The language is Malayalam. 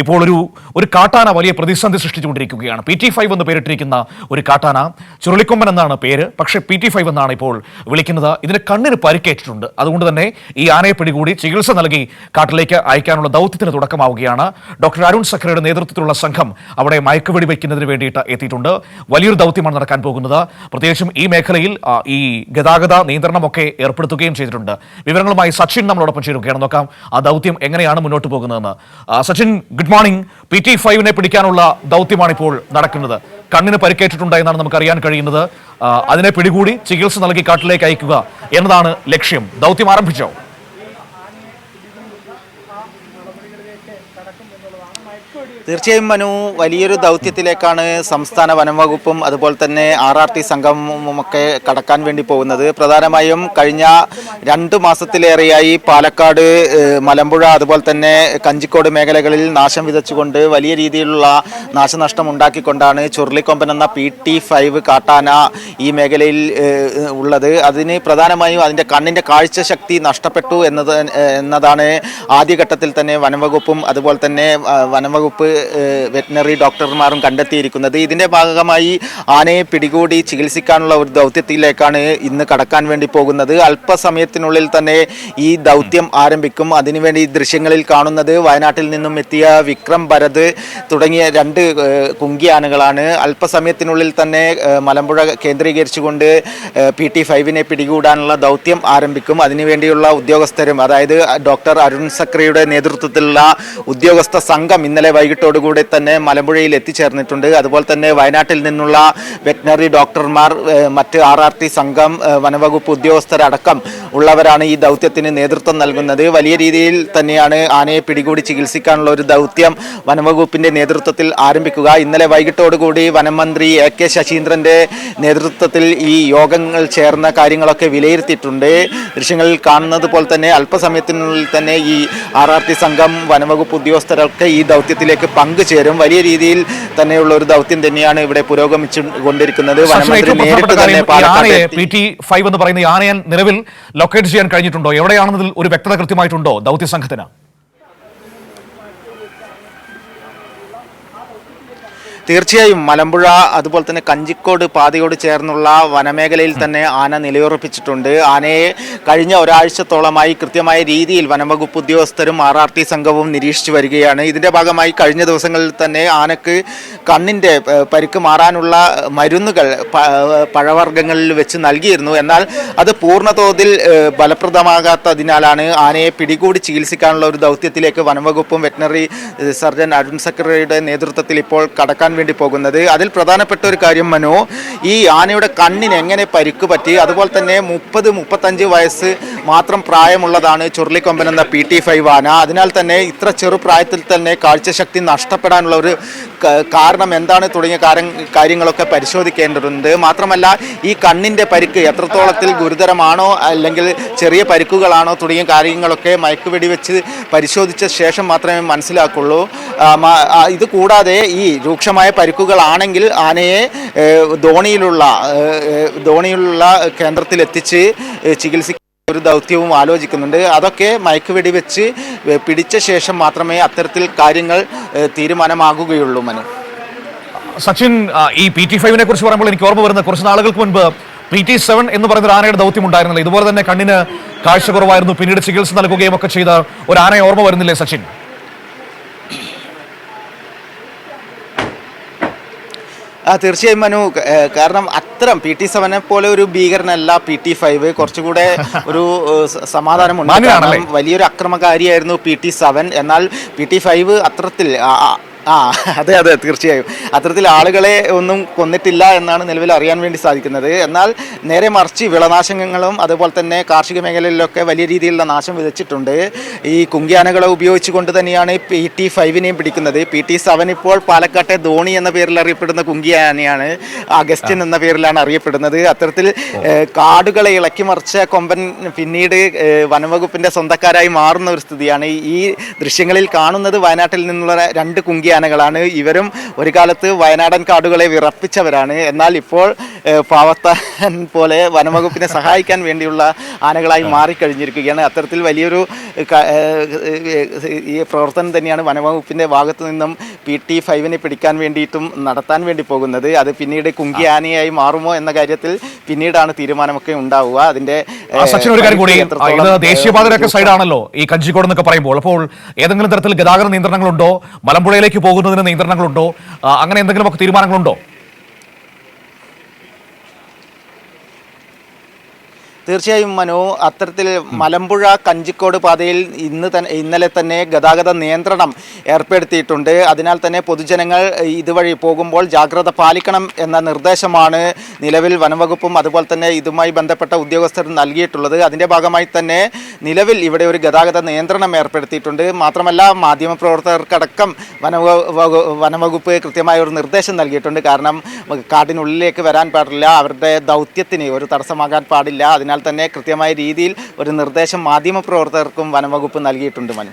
ഇപ്പോൾ ഒരു ഒരു കാട്ടാന വലിയ പ്രതിസന്ധി സൃഷ്ടിച്ചുകൊണ്ടിരിക്കുകയാണ്. പി ടി ഫൈവ് എന്ന് പേരിട്ടിരിക്കുന്ന ഒരു കാട്ടാന ചുരുളിക്കൊമ്പൻ എന്നാണ് പേര്. പക്ഷേ പി ടി ഫൈവ് എന്നാണ് ഇപ്പോൾ വിളിക്കുന്നത്. ഇതിന് കണ്ണിന് പരിക്കേറ്റിട്ടുണ്ട്. അതുകൊണ്ട് തന്നെ ഈ ആനയെ പിടികൂടി ചികിത്സ നൽകി കാട്ടിലേക്ക് അയക്കാനുള്ള ദൗത്യത്തിന് തുടക്കമാവുകയാണ്. ഡോക്ടർ അരുൺ സക്കറയുടെ നേതൃത്വത്തിലുള്ള സംഘം അവിടെ മയക്കുവെടി വയ്ക്കുന്നതിന് വേണ്ടിയിട്ട് എത്തിയിട്ടുണ്ട്. വലിയൊരു ദൗത്യമാണ് നടക്കാൻ പോകുന്നത്. പ്രത്യേകിച്ചും ഈ മേഖലയിൽ ഈ ഗതാഗത നിയന്ത്രണമൊക്കെ ഏർപ്പെടുത്തുകയും ചെയ്തിട്ടുണ്ട്. വിവരങ്ങളുമായി സച്ചിൻ നമ്മളോടൊപ്പം ചേരുകയാണ്. നോക്കാം ആ ദൗത്യം എങ്ങനെയാണ് മുന്നോട്ട് പോകുന്നതെന്ന്. Sachin good morning P T ഫൈവിനെ പിടിക്കാനുള്ള ദൗത്യമാണ് ഇപ്പോൾ നടക്കുന്നത്. കണ്ണിന് പരിക്കേറ്റിട്ടുണ്ട് എന്നാണ് നമുക്ക് അറിയാൻ കഴിയുന്നത് അതിനെ പിടികൂടി ചികിത്സ നൽകി കാട്ടിലേക്ക് അയക്കുക എന്നതാണ് ലക്ഷ്യം. ദൗത്യം ആരംഭിച്ചോ? തീർച്ചയായും മനു വലിയൊരു ദൗത്യത്തിലേക്കാണ് സംസ്ഥാന വനം വകുപ്പും അതുപോലെ തന്നെ ആർ ആർ ടി സംഘമൊക്കെ കടക്കാൻ വേണ്ടി പോകുന്നത്. പ്രധാനമായും കഴിഞ്ഞ രണ്ടു മാസത്തിലേറെയായി പാലക്കാട് മലമ്പുഴ അതുപോലെ തന്നെ കഞ്ചിക്കോട് മേഖലകളിൽ നാശം വിതച്ചുകൊണ്ട് വലിയ രീതിയിലുള്ള നാശനഷ്ടം ഉണ്ടാക്കിക്കൊണ്ടാണ് ചുരുളിക്കൊമ്പൻ എന്ന പി ടി ഫൈവ് കാട്ടാന ഈ മേഖലയിൽ ഉള്ളത്. അതിന് പ്രധാനമായും അതിന്റെ കണ്ണിന്റെ കാഴ്ചശക്തി നഷ്ടപ്പെട്ടു എന്നത് എന്നതാണ് ആദ്യഘട്ടത്തിൽ തന്നെ വനംവകുപ്പും അതുപോലെ തന്നെ വനംവകുപ്പ് വെറ്റിനറി ഡോക്ടർമാരും കണ്ടെത്തിയിരിക്കുന്നത്. ഇതിന്റെ ഭാഗമായി ആനയെ പിടികൂടി ചികിത്സിക്കാനുള്ള ഒരു ദൗത്യത്തിലേക്കാണ് ഇന്ന് കടക്കാൻ വേണ്ടി പോകുന്നത്. അല്പസമയത്തിനുള്ളിൽ തന്നെ ഈ ദൗത്യം ആരംഭിക്കും. അതിനുവേണ്ടി ദൃശ്യങ്ങളിൽ കാണുന്നത് വയനാട്ടിൽ നിന്നും എത്തിയ വിക്രം ഭരത് തുടങ്ങിയ രണ്ട് കുങ്കി ആനകളാണ്. അല്പസമയത്തിനുള്ളിൽ തന്നെ മലമ്പുഴ കേന്ദ്രീകരിച്ചുകൊണ്ട് പി ടി ഫൈവിനെ പിടികൂടാനുള്ള ദൗത്യം ആരംഭിക്കും. അതിനുവേണ്ടിയുള്ള ഉദ്യോഗസ്ഥരും അതായത് ഡോക്ടർ അരുൺ സക്രിയുടെ നേതൃത്വത്തിലുള്ള ഉദ്യോഗസ്ഥ സംഘം ഇന്നലെ വൈകിട്ടോടുകൂടി തന്നെ മലമ്പുഴയിൽ എത്തിച്ചേർന്നിട്ടുണ്ട്. അതുപോലെ തന്നെ വയനാട്ടിൽ നിന്നുള്ള വെറ്റിനറി ഡോക്ടർമാർ മറ്റ് ആർ ആർ ടി സംഘം വനവകുപ്പ് ഉദ്യോഗസ്ഥരടക്കം ഉള്ളവരാണ് ഈ ദൗത്യത്തിന് നേതൃത്വം നൽകുന്നത്. വലിയ രീതിയിൽ തന്നെയാണ് ആനയെ പിടികൂടി ചികിത്സിക്കാനുള്ള ഒരു ദൗത്യം വനവകുപ്പിന്റെ നേതൃത്വത്തിൽ ആരംഭിക്കുക. ഇന്നലെ വൈകിട്ടോടുകൂടി വനമന്ത്രി എ കെ ശശീന്ദ്രന്റെ നേതൃത്വത്തിൽ ഈ യോഗങ്ങൾ ചേർന്ന കാര്യങ്ങളൊക്കെ വിലയിരുത്തിയിട്ടുണ്ട്. ദൃശ്യങ്ങളിൽ കാണുന്നത് പോലെ തന്നെ അല്പസമയത്തിനുള്ളിൽ തന്നെ ഈ ആർ ആർ ടി സംഘം വനവകുപ്പ് ഉദ്യോഗസ്ഥരൊക്കെ ഈ ദൗത്യത്തിലേക്ക് പങ്കുചേരും. വലിയ രീതിയിൽ തന്നെയുള്ള ഒരു ദൗത്യം തന്നെയാണ് ഇവിടെ പുരോഗമിച്ചു കൊണ്ടിരിക്കുന്നത് പി ടി ഫൈവ് എന്ന് പറയുന്ന നിലവിൽ ലൊക്കേറ്റ് ചെയ്യാൻ കഴിഞ്ഞിട്ടുണ്ടോ? എവിടെയാണെന്നതിൽ ഒരു വ്യക്തത കൃത്യമായിട്ടുണ്ടോ ദൗത്യ സംഘത്തിന്? തീർച്ചയായും മലമ്പുഴ അതുപോലെ തന്നെ കഞ്ചിക്കോട് പാതയോട് ചേർന്നുള്ള വനമേഖലയിൽ തന്നെ ആന നിലയുറപ്പിച്ചിട്ടുണ്ട്. ആനയെ കഴിഞ്ഞ ഒരാഴ്ചത്തോളമായി കൃത്യമായ രീതിയിൽ വനംവകുപ്പ് ഉദ്യോഗസ്ഥരും ആർ ആർ ടി സംഘവും നിരീക്ഷിച്ചു വരികയാണ്. ഇതിന്റെ ഭാഗമായി കഴിഞ്ഞ ദിവസങ്ങളിൽ തന്നെ ആനക്ക് കണ്ണിന്റെ പരിക്ക് മാറാനുള്ള മരുന്നുകൾ പഴവർഗങ്ങളിൽ വെച്ച് നൽകിയിരുന്നു. എന്നാൽ അത് പൂർണതോതിൽ ഫലപ്രദമാകാത്തതിനാലാണ് ആനയെ പിടികൂടി ചികിത്സിക്കാനുള്ള ഒരു ദൗത്യത്തിലേക്ക് വനംവകുപ്പും വെറ്റിനറി സർജൻ അരുൺ സെക്രട്ടറിയുടെ നേതൃത്വത്തിൽ ഇപ്പോൾ കടക്കാൻ വേണ്ടി പോകുന്നത്. അതിൽ പ്രധാനപ്പെട്ട ഒരു കാര്യം മനു ഈ ആനയുടെ കണ്ണിന് എങ്ങനെ പരിക്ക് പറ്റി? അതുപോലെ തന്നെ മുപ്പത് മുപ്പത്തഞ്ച് വയസ്സ് മാത്രം പ്രായമുള്ളതാണ് ചുരുളിക്കൊമ്പൻ എന്ന പി ടി ഫൈവ് ആന. അതിനാൽ തന്നെ ഇത്ര ചെറുപ്രായത്തിൽ തന്നെ കാഴ്ചശക്തി നഷ്ടപ്പെടാനുള്ള ഒരു കാരണം എന്താണ് തുടങ്ങിയ കാര്യം- കാര്യങ്ങളൊക്കെ പരിശോധിക്കേണ്ടതുണ്ട്. മാത്രമല്ല ഈ കണ്ണിന്റെ പരിക്ക് എത്രത്തോളത്തിൽ ഗുരുതരമാണോ അല്ലെങ്കിൽ ചെറിയ പരിക്കുകളാണോ തുടങ്ങിയ കാര്യങ്ങളൊക്കെ മയക്കുവെടി വെച്ച് പരിശോധിച്ച ശേഷം മാത്രമേ മനസ്സിലാക്കുള്ളൂ. ഇത് കൂടാതെ ഈ രൂക്ഷമായ പരിക്കുകളാണെങ്കിൽ ആനയെ ധോണിയിലുള്ള ധോണിയിലുള്ള കേന്ദ്രത്തിലെത്തിച്ച് ഏഹ്, ചികിത്സിക്കാൻ ഒരു ദൗത്യവും ആലോചിക്കുന്നുണ്ട്. അതൊക്കെ മയക്കുവെടി വെച്ച് ഏഹ്, പിടിച്ച ശേഷം മാത്രമേ അത്തരത്തിൽ കാര്യങ്ങൾ തീരുമാനമാകുകയുള്ളൂ മനു. സച്ചിൻ ഈ പി ടി ഫൈവിനെ കുറിച്ച് പറയുമ്പോൾ എനിക്ക് ഓർമ്മ വരുന്ന കുറച്ച് നാളുകൾക്ക് മുൻപ് പി ടി സെവൻ എന്ന് പറയുന്ന ഒരു ആനയുടെ ദൗത്യം ഉണ്ടായിരുന്നില്ല. ഇതുപോലെ തന്നെ കണ്ണിന് കാഴ്ച കുറവായിരുന്നു. പിന്നീട് ചികിത്സ നൽകുകയും ഒക്കെ ചെയ്ത ഒരു ആനയെ ഓർമ്മ വരുന്നില്ലേ സച്ചിൻ? ആ തീർച്ചയായും മനു കാരണം അത്തരം പി ടി സെവനെ പോലെ ഒരു ഭീകരനല്ല പി ടി ഫൈവ്. കുറച്ചുകൂടെ ഒരു സമാധാനമുണ്ട്. വലിയൊരു അക്രമകാരിയായിരുന്നു പി ടി സെവൻ. എന്നാൽ പി ടി ഫൈവ് അത്തരത്തിൽ ആ- അതെ അതെ തീർച്ചയായും. അത്തരത്തിൽ ആളുകളെ ഒന്നും കൊന്നിട്ടില്ല എന്നാണ് നിലവിൽ അറിയാൻ വേണ്ടി സാധിക്കുന്നത്. എന്നാൽ നേരെ മറിച്ച് വിളനാശങ്ങളും അതുപോലെ തന്നെ കാർഷിക മേഖലയിലൊക്കെ വലിയ രീതിയിലുള്ള നാശം വിതച്ചിട്ടുണ്ട്. ഈ കുങ്കിയാനകളെ ഉപയോഗിച്ചുകൊണ്ട് തന്നെയാണ് പി ടി ഫൈവിനെയും പിടിക്കുന്നത്. പി ടി സെവൻ ഇപ്പോൾ പാലക്കാട്ടെ ധോണി എന്ന പേരിൽ അറിയപ്പെടുന്ന കുങ്കിയാനയാണ് അഗസ്റ്റിൻ എന്ന പേരിലാണ് അറിയപ്പെടുന്നത്. അത്തരത്തിൽ കാടുകളെ ഇളക്കി മറിച്ച കൊമ്പൻ പിന്നീട് വനംവകുപ്പിന്റെ സ്വന്തക്കാരായി മാറുന്ന ഒരു സ്ഥിതിയാണ്. ഈ ദൃശ്യങ്ങളിൽ കാണുന്നത് വയനാട്ടിൽ നിന്നുള്ള രണ്ട് കുങ്കിയാനകളാണ്. കുങ്കിയാനകളാണ് ഇവരും ഒരു കാലത്ത് വയനാടൻ കാടുകളെ വിറപ്പിച്ചവരാണ്. എന്നാൽ ഇപ്പോൾ പാവത്താൻ പോലെ വനംവകുപ്പിനെ സഹായിക്കാൻ വേണ്ടിയുള്ള ആനകളായി മാറിക്കഴിഞ്ഞിരിക്കുകയാണ്. അത്തരത്തിൽ വലിയൊരു ഈ പ്രവർത്തനം തന്നെയാണ് വനംവകുപ്പിന്റെ ഭാഗത്തു നിന്നും പി ടി ഫൈവിനെ പിടിക്കാൻ വേണ്ടിയിട്ടും നടത്താൻ വേണ്ടി പോകുന്നത്. അത് പിന്നീട് കുങ്കി ആനയായി മാറുമോ എന്ന കാര്യത്തിൽ പിന്നീടാണ് തീരുമാനമൊക്കെ ഉണ്ടാവുക. അതിന്റെ ഒരു കാര്യം കൂടി ഇത് ദേശീയപാതയുടെ ഏഹ്, സൈഡാണല്ലോ ഈ കഞ്ചിക്കോട് എന്നൊക്കെ പറയുമ്പോൾ. അപ്പോൾ ഏതെങ്കിലും തരത്തിൽ ഗതാഗത നിയന്ത്രണങ്ങളുണ്ടോ? മലമ്പുഴയിലേക്ക് പോകുന്നതിന് നിയന്ത്രണങ്ങളുണ്ടോ? അങ്ങനെ എന്തെങ്കിലുമൊക്കെ തീരുമാനങ്ങളുണ്ടോ? തീർച്ചയായും മനു അത്തരത്തിൽ മലമ്പുഴ കഞ്ചിക്കോട് പാതയിൽ ഇന്ന് തന്നെ ഇന്നലെ തന്നെ ഗതാഗത നിയന്ത്രണം ഏർപ്പെടുത്തിയിട്ടുണ്ട്. അതിനാൽ തന്നെ പൊതുജനങ്ങൾ ഇതുവഴി പോകുമ്പോൾ ജാഗ്രത പാലിക്കണം എന്ന നിർദ്ദേശമാണ് നിലവിൽ വനംവകുപ്പും അതുപോലെ തന്നെ ഇതുമായി ബന്ധപ്പെട്ട ഉദ്യോഗസ്ഥർ നൽകിയിട്ടുള്ളത്. അതിന്റെ ഭാഗമായി തന്നെ നിലവിൽ ഇവിടെ ഒരു ഗതാഗത നിയന്ത്രണം ഏർപ്പെടുത്തിയിട്ടുണ്ട്. മാത്രമല്ല മാധ്യമപ്രവർത്തകർക്കടക്കം വനവ വകു- വനംവകുപ്പ് കൃത്യമായ ഒരു നിർദ്ദേശം നൽകിയിട്ടുണ്ട്. കാരണം കാടിനുള്ളിലേക്ക് വരാൻ പാടില്ല അവരുടെ ദൗത്യത്തിന് ഒരു തടസ്സമാകാൻ പാടില്ല. അതിനാൽ തന്നെ കൃത്യമായ രീതിയിൽ ഒരു നിർദ്ദേശം മാധ്യമപ്രവർത്തകർക്കും വനംവകുപ്പ് നൽകിയിട്ടുണ്ട് മനു.